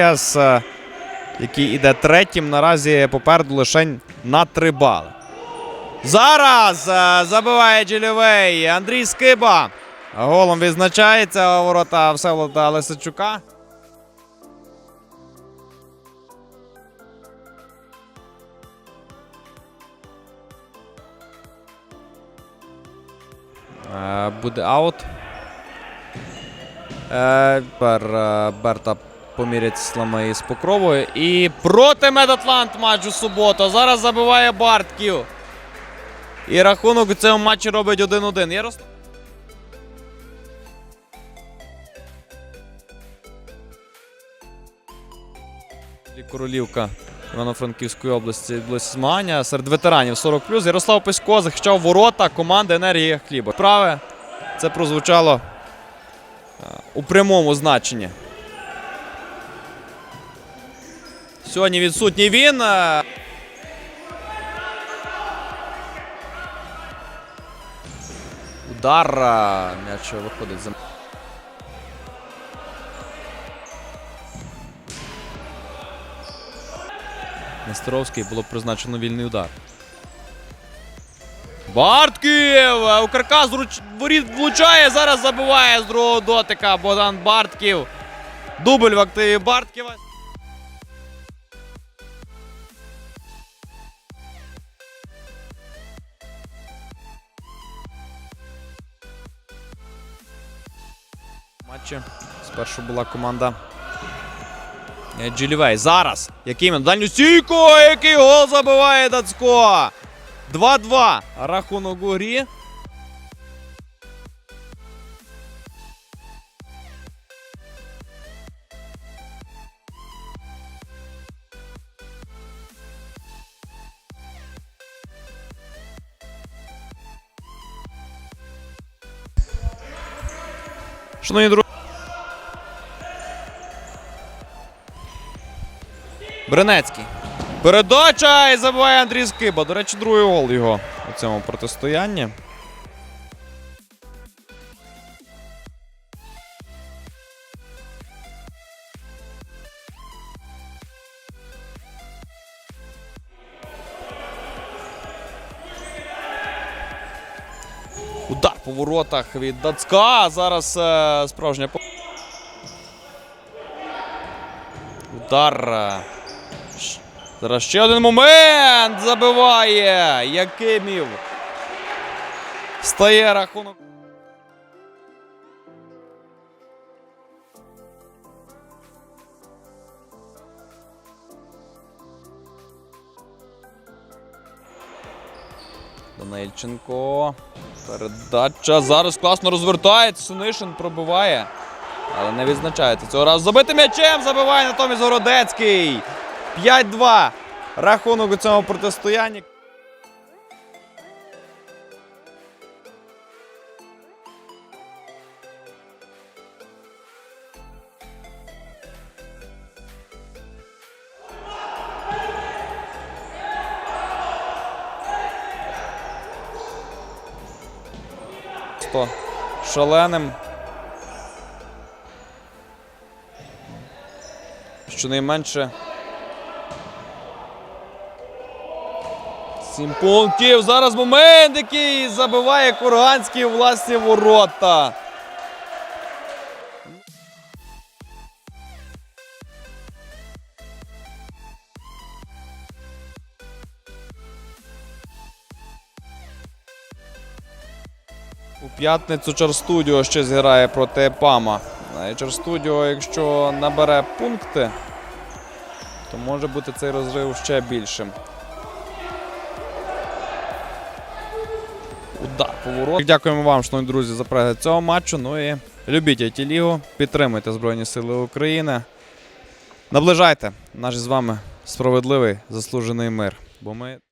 Е, який іде третім, наразі попереду лише на 3 бали. Зараз е, забиває Джелівей Андрій Скиба. Голом відзначається ворота Всеволода Лисичука. Е, Буде аут. Тепер Берта поміряться слами із Покровою. І проти Медатлант матч у суботу. Зараз забиває Бартків. І рахунок у цьому матчі робить 1-1. Ярослав. Королівка Івано-Франківської області змагання серед ветеранів 40+. Ярослав Писько захищав ворота команди Енергія Хліба. Праве це прозвучало е, у прямому значенні. Сьогодні відсутній він. Удар. М'яч виходить за. Нестеровський було призначено вільний удар. Бартків! У каркас руч... влучає, зараз забиває з другого дотика Богдан Бартків. Дубль в активі Бартківа. Матчі. Спершу була команда Е, Джилівей. Зараз. Який він? Дальню стійку! Який гол забиває Дацько! 2-2. Рахунок у грі. Шановні друзі. Бренецький. Передача і забиває Андрій Скиба. До речі, другий гол його у цьому протистоянні. Удар по воротах від Дацька. Зараз е, справжня Удар. е, Зараз ще один момент забиває Якимів. Стає рахунок. Данильченко. Передача. Зараз класно розвертається. Синишин пробиває. Але не відзначається цього разу. Забитим м'ячем забиває натомість Городецький. 5-2. Рахунок у цьому протистоянні. Сто шаленим. Щонайменше. Сім пунктів. Зараз момент, який забиває Курганський власні ворота. У п'ятницю Чарстудіо ще зіграє проти Пама. І Чарстудіо, якщо набере пункти, то може бути цей розрив ще більшим. Удар поворот. Дякуємо вам, шановні друзі, за перегляд цього матчу. Ну і любіть it лігу підтримуйте Збройні Сили України. Наближайте наш з вами справедливий заслужений мир. Бо ми.